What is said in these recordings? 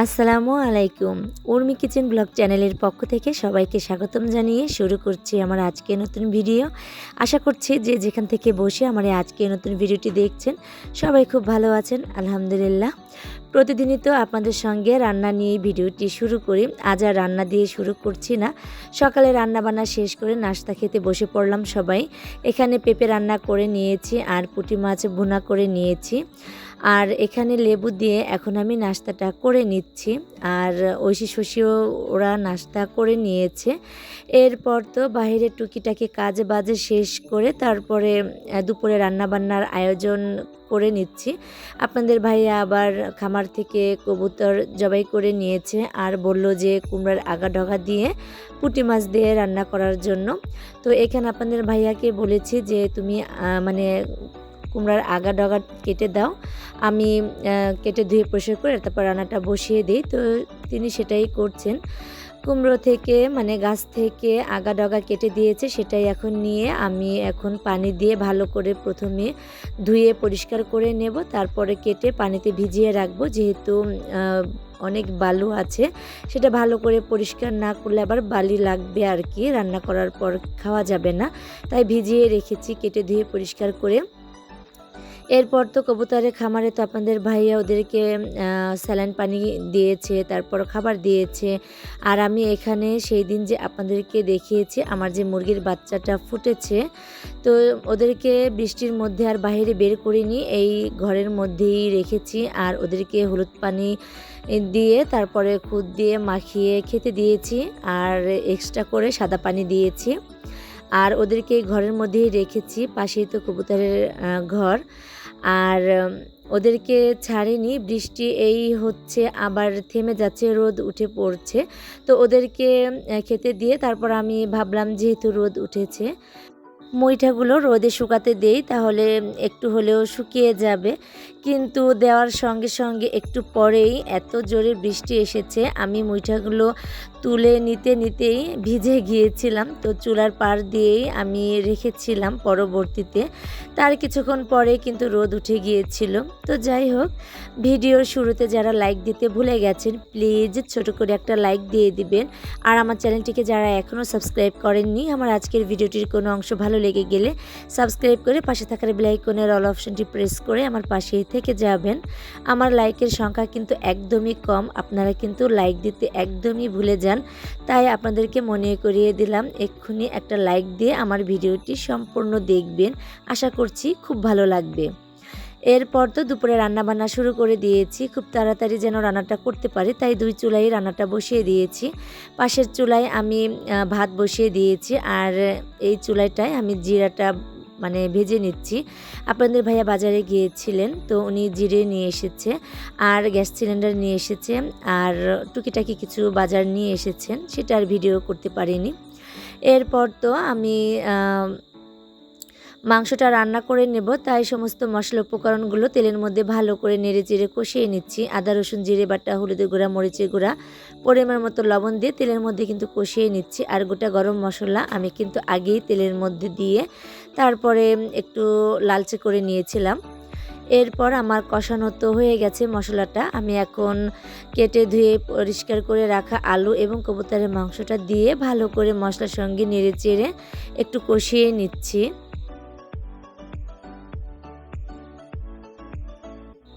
আসসালামু আলাইকুম। Urmi kitchen blog চ্যানেলের পক্ষ থেকে সবাইকে স্বাগতম জানিয়ে শুরু করছি আমার আজকে নতুন ভিডিও। আশা করছি যে যেখান থেকে বসে আমার আজকে নতুন ভিডিওটি দেখছেন, সবাই খুব ভালো আছেন, আলহামদুলিল্লাহ। প্রতিদিনই তো আপনাদের সঙ্গে রান্না নিয়ে ভিডিওটি শুরু করি। আজ আর রান্না দিয়ে শুরু করছি না। সকালে রান্না বান্না শেষ করে নাস্তা খেতে বসে পড়লাম সবাই। এখানে পেঁপে রান্না করে নিয়েছি আর পুঁটি মাছ ভুনা করে নিয়েছি। আর এখানে লেবু দিয়ে এখন আমি নাস্তাটা করে নিচ্ছি। আর ঐশী শশীও ওরা নাস্তা করে নিয়েছে। এরপর তো বাইরে টুকিটাকি কাজ বাজে শেষ করে তারপরে দুপুরে রান্নাবান্নার আয়োজন করে নিচ্ছি। আপনাদের ভাইয়া আবার খামার থেকে কবুতর জবাই করে নিয়েছে আর বলল যে কুমড়ার আগা ডগা দিয়ে পুঁটি মাছ দিয়ে রান্না করার জন্য। তো এখানে আপনাদের ভাইয়াকে বলেছি যে তুমি মানে কুমড়ার আগা ডগা কেটে দাও। আমি কেটে ধুয়ে পরিষ্কার করে তারপর রান্নাটা বসিয়ে দিই। তো তিনি সেটাই করছেন। কুমড়ো থেকে মানে গাছ থেকে আগা ডগা কেটে দিয়েছে, সেটাই এখন নিয়ে আমি এখন পানি দিয়ে ভালো করে প্রথমে ধুয়ে পরিষ্কার করে নেব। তারপরে কেটে পানিতে ভিজিয়ে রাখব। যেহেতু অনেক বালু আছে, সেটা ভালো করে পরিষ্কার না করলে আবার বালি লাগবে আর কি। রান্না করার পর খাওয়া যাবে না। তাই ভিজিয়ে রেখেছি, কেটে ধুয়ে পরিষ্কার করে। এরপর তো কবুতরের খামারে তো আপনাদের ভাইয়া ওদেরকে স্যালাইন পানি দিয়েছে, তারপর খাবার দিয়েছে। আর আমি এখানে সেই দিন যে আপনাদেরকে দেখিয়েছি, আমার যে মুরগির বাচ্চাটা ফুটেছে, তো ওদেরকে বৃষ্টির মধ্যে আর বাইরে বের করিনি, এই ঘরের মধ্যেই রেখেছি। আর ওদেরকে হলুদ পানি দিয়ে, তারপরে খুদ দিয়ে মাখিয়ে খেতে দিয়েছি, আর এক্সট্রা করে সাদা পানি দিয়েছি। আর ওদেরকে ঘরের মধ্যেই রেখেছি, পাশেই তো কবুতরের ঘর। আর ওদেরকে ছাড়েনি। বৃষ্টি এই হচ্ছে আবার থেমে যাচ্ছে, রোদ উঠে পড়ছে। তো ওদেরকে খেতে দিয়ে তারপর আমি ভাবলাম যেহেতু রোদ উঠেছে, মইঠাগুলো রোদে শুকাতে দেই, তাহলে একটু হলেও শুকিয়ে যাবে। কিন্তু দেওয়ার সঙ্গে সঙ্গে একটু পরেই এত জোরে বৃষ্টি এসেছে, আমি মুইঠাগুলো তুলে নিতে নিতেই ভিজে গিয়েছিলাম। তো চুলার পার দিয়েই আমি রেখেছিলাম পরবর্তীতে। তার কিছুক্ষণ পরে কিন্তু রোদ উঠে গিয়েছিল। তো যাই হোক, ভিডিওর শুরুতে যারা লাইক দিতে ভুলে গেছেন প্লিজ ছোট করে একটা লাইক দিয়ে দিবেন। আর আমার চ্যানেলটিকে যারা এখনও সাবস্ক্রাইব করেননি, আমার আজকের ভিডিওটির কোনো অংশ ভালো লেগে গেলে সাবস্ক্রাইব করে পাশে থাকার বেলাইকনের অল অপশনটি প্রেস করে আমার পাশেই থেকে যাবেন। আমার লাইকের সংখ্যা কিন্তু একদমই কম, আপনারা কিন্তু লাইক দিতে একদমই ভুলে যান। তাই আপনাদেরকে মনে করিয়ে দিলাম, এক্ষুনি একটা লাইক দিয়ে আমার ভিডিওটি সম্পূর্ণ দেখবেন। আশা করছি খুব ভালো লাগবে। এরপর তো দুপুরে রান্না বান্না শুরু করে দিয়েছি, খুব তাড়াতাড়ি যেন রান্নাটা করতে পারি, তাই দুই চুলাই রান্নাটা বসিয়ে দিয়েছি। পাশের চুলায় আমি ভাত বসিয়ে দিয়েছি, আর এই চুলাইটায় আমি জিরাটা মানে ভেজে নিচ্ছি। আপনাদের ভাইয়া বাজারে গিয়েছিলেন, তো উনি জিরে নিয়ে এসেছে, আর গ্যাস সিলিন্ডার নিয়ে এসেছে, আর টুকিটাকি কিছু বাজার নিয়ে এসেছেন, সেটা আর ভিডিও করতে পারিনি। এরপর তো আমি মাংসটা রান্না করে নেব, তাই সমস্ত মশলা উপকরণগুলো তেলের মধ্যে ভালো করে নেড়ে চেড়ে কষিয়ে নিচ্ছি। আদা, রসুন, জিরে বাটা হলুদের গুঁড়া, মরিচের গুঁড়া, পরিমাণ মতো লবণ দিয়ে তেলের মধ্যে কিন্তু কষিয়ে নিচ্ছি। আর গোটা গরম মশলা আমি কিন্তু আগেই তেলের মধ্যে দিয়ে তারপরে একটু লালচে করে নিয়েছিলাম। এরপর আমার কষানো তো হয়ে গেছে মশলাটা। আমি এখন কেটে ধুয়ে পরিষ্কার করে রাখা আলু এবং কবুতরের মাংসটা দিয়ে ভালো করে মশলার সঙ্গে নেড়ে চেড়ে একটু কষিয়ে নিচ্ছি।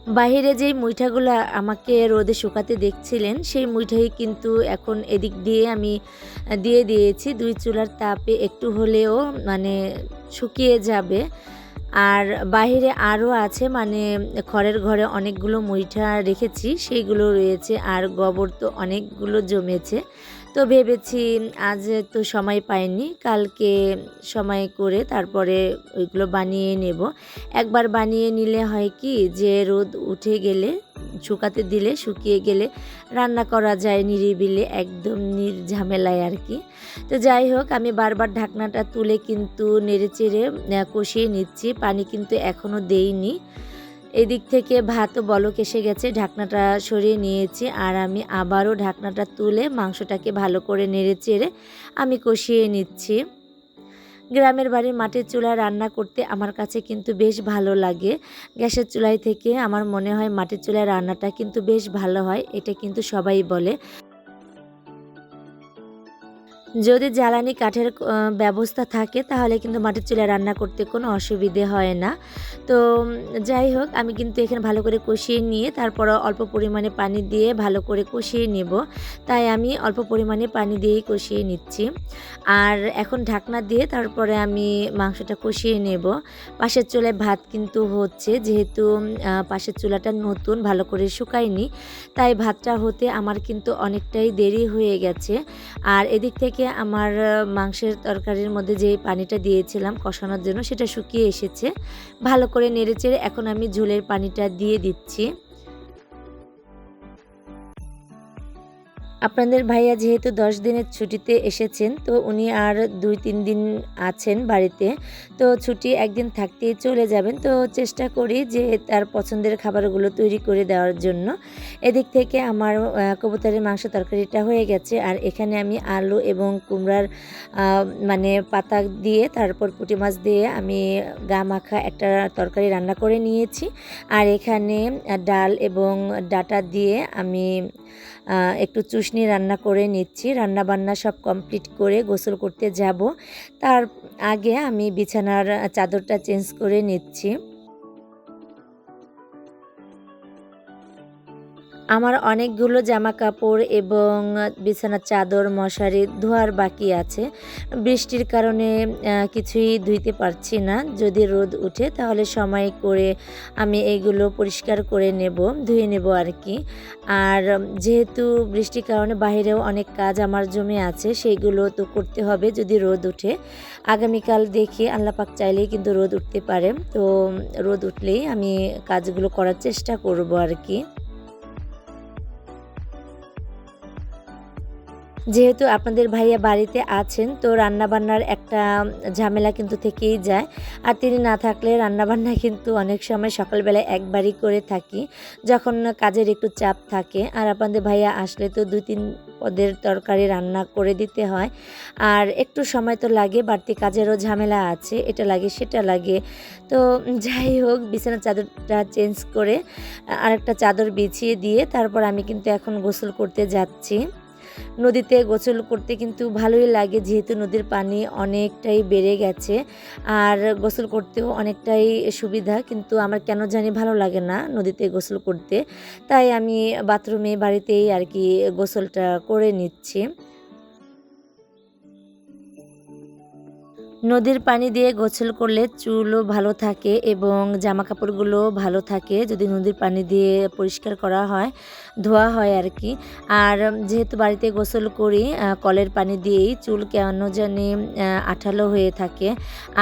বাইরে যেই মুইঠাগুলো আমাকে রোদে শুকাতে দেখছিলেন, সেই মুইঠাই কিন্তু এখন এদিক দিয়ে আমি দিয়ে দিয়েছি। দুই চুলার তাপে একটু হলেও মানে শুকিয়ে যাবে। আর বাইরে আরও আছে মানে খড়ের ঘরে অনেকগুলো মুইঠা রেখেছি, সেইগুলো রয়েছে। আর গোবর তো অনেকগুলো জমেছে। তো ভেবেছি আজ তো সময় পাইনি, কালকে সময় করে তারপরে ওইগুলো বানিয়ে নেব। একবার বানিয়ে নিলে হয় কি যে রোদ উঠে গেলে, শুকাতে দিলে, শুকিয়ে গেলে রান্না করা যায় নিরিবিলে, একদম নির্ঝামেলায় আর কি। তো যাই হোক, আমি বারবার ঢাকনাটা তুলে কিন্তু নেড়ে চেড়ে কষিয়ে নিচ্ছি। পানি কিন্তু এখনও দেইনি। এদিক থেকে ভাত বলক এসে গেছে, ঢাকনাটা সরিয়ে নিয়েছি আর আমি আবারও ঢাকনাটা তুলে মাংসটাকে ভালো করে নেড়ে চেড়ে আমি কষিয়ে নিচ্ছি। গ্রামের বাড়ির মাটির চুলায় রান্না করতে আমার কাছে কিন্তু বেশ ভালো লাগে। গ্যাসের চুলাই থেকে আমার মনে হয় মাটির চুলায় রান্নাটা কিন্তু বেশ ভালো হয়, এটা কিন্তু সবাই বলে। যদি জ্বালানি কাঠের ব্যবস্থা থাকে, তাহলে কিন্তু মাটির চুলায় রান্না করতে কোনো অসুবিধে হয় না। তো যাই হোক, আমি কিন্তু এখানে ভালো করে কষিয়ে নিয়ে, তারপর অল্প পরিমাণে পানি দিয়ে ভালো করে কষিয়ে নেব। তাই আমি অল্প পরিমাণে পানি দিয়েই কষিয়ে নিচ্ছি। আর এখন ঢাকনা দিয়ে তারপরে আমি মাংসটা কষিয়ে নেব। পাশের চুলায় ভাত কিন্তু হচ্ছে, যেহেতু পাশের চুলাটা নতুন, ভালো করে শুকায়নি। তাই ভাতটা হতে আমার কিন্তু অনেকটাই দেরি হয়ে গেছে। আর এদিক থেকে আমার মাংসের তরকারির মধ্যে যে পানিটা দিয়েছিলাম কষানোর জন্য সেটা শুকিয়ে এসেছে। ভালো করে নেড়েচেড়ে এখন আমি ঝোলের পানিটা দিয়ে দিচ্ছি। আপনাদের ভাইয়া যেহেতু দশ দিনের ছুটিতে এসেছেন, তো উনি আর দুই, তিন দিন আছেন বাড়িতে, তো ছুটি একদিন থাকতেই চলে যাবেন। তো চেষ্টা করি যে তার পছন্দের খাবারগুলো তৈরি করে দেওয়ার জন্য। এদিক থেকে আমার কবুতরের মাংস তরকারিটা হয়ে গেছে, আর এখানে আমি আলু এবং কুমড়ার মানে পাতা দিয়ে, তারপর পুঁটি মাছ দিয়ে আমি গা মাখা একটা তরকারি রান্না করে নিয়েছি। আর এখানে ডাল এবং ডাটা দিয়ে আমি একটু একটু চুষনি রান্না করে নিচ্ছি। রান্না বান্না সব কমপ্লিট করে গোসল করতে যাব। তার আগে আমি বিছানার চাদরটা চেঞ্জ করে নিচ্ছি। আমার অনেকগুলো জামা কাপড় এবং বিছানার চাদর, মশারি ধোয়ার বাকি আছে। বৃষ্টির কারণে কিছুই ধুইতে পারছি না। যদি রোদ উঠে, তাহলে সময় করে আমি এইগুলো পরিষ্কার করে নেব, ধুয়ে নেব আর কি আর যেহেতু বৃষ্টির কারণে বাইরেও অনেক কাজ আমার জমে আছে সেইগুলো তো করতে হবে যদি রোদ উঠে। আগামীকাল দেখি আল্লাপাক চাইলেই কিন্তু রোদ উঠতে পারে। তো রোদ উঠলেই আমি কাজগুলো করার চেষ্টা করব আর কি যেহেতু আপনাদের ভাইয়া বাড়িতে আছেন, তো রান্নাবান্নার একটা ঝামেলা কিন্তু থেকেই যায়। আর তিনি না থাকলে রান্নাবান্না কিন্তু অনেক সময় সকালবেলায় একবারই করে থাকি, যখন কাজের একটু চাপ থাকে। আর আপনাদের ভাইয়া আসলে তো দুই তিন পদের তরকারি রান্না করে দিতে হয়। আর একটু সময় তো লাগে, বাড়তি কাজেরও ঝামেলা আছে, এটা লাগে, সেটা লাগে। তো যাই হোক, বিছানার চাদরটা চেঞ্জ করে আরেকটা চাদর বিছিয়ে দিয়ে তারপর আমি কিন্তু এখন গোসল করতে যাচ্ছি। নদীতে গোসল করতে কিন্তু ভালোই লাগে, যেহেতু নদীর পানি অনেকটাই বেড়ে গেছে। আর গোসল করতেও অনেকটাই সুবিধা, কিন্তু আমার কেন জানি ভালো লাগে না নদীতে গোসল করতে। তাই আমি বাথরুমে বাড়িতেই আর কি গোসলটা করে নিচ্ছি। নদীর পানি দিয়ে গোসল করলে চুলও ভালো থাকে এবং জামা কাপড়গুলো ভালো থাকে। যদি নদীর পানি দিয়ে পরিষ্কার করা হয়, ধোয়া হয় আর কি আর যেহেতু বাড়িতে গোসল করি কলের পানি দিয়েই চুল কেন জানি আঠালো হয়ে থাকে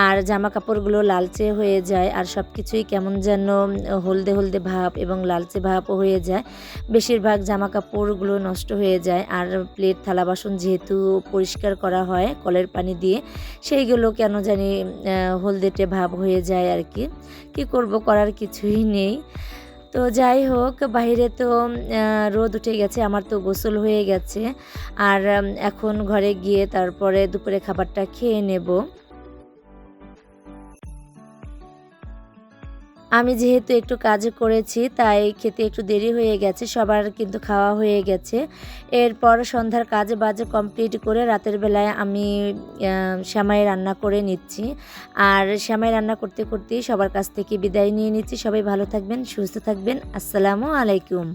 আর জামা কাপড়গুলো লালচে হয়ে যায় আর সব কিছুই কেমন যেন হলদে হলদে ভাব এবং লালচে ভাবও হয়ে যায়। বেশিরভাগ জামা কাপড়গুলো নষ্ট হয়ে যায় আর প্লেট, থালা বাসন যেহেতু পরিষ্কার করা হয় কলের পানি দিয়ে, সেইগুলো কেন জানি হলদেটে ভাব হয়ে যায় আর কি। কি করব করার কিছুই নেই। তো যাই হোক, বাইরে তো রোদ উঠে গেছে, আমার তো গোসল হয়ে গেছে। আর এখন ঘরে গিয়ে তারপরে দুপুরে খাবারটা খেয়ে নেব। আমি যেহেতু একটু কাজ করেছি, তাই খেতে একটু দেরি হয়ে গেছে, সবার কিন্তু খাওয়া হয়ে গেছে। এরপর সন্ধ্যার কাজ বাজে কমপ্লিট করে রাতের বেলায় আমি শ্যামাই রান্না করে নিচ্ছি। আর শ্যামাই রান্না করতে করতেই সবার কাছ থেকে বিদায় নিয়ে নিচ্ছি। সবাই ভালো থাকবেন, সুস্থ থাকবেন। আসসালামু আলাইকুম।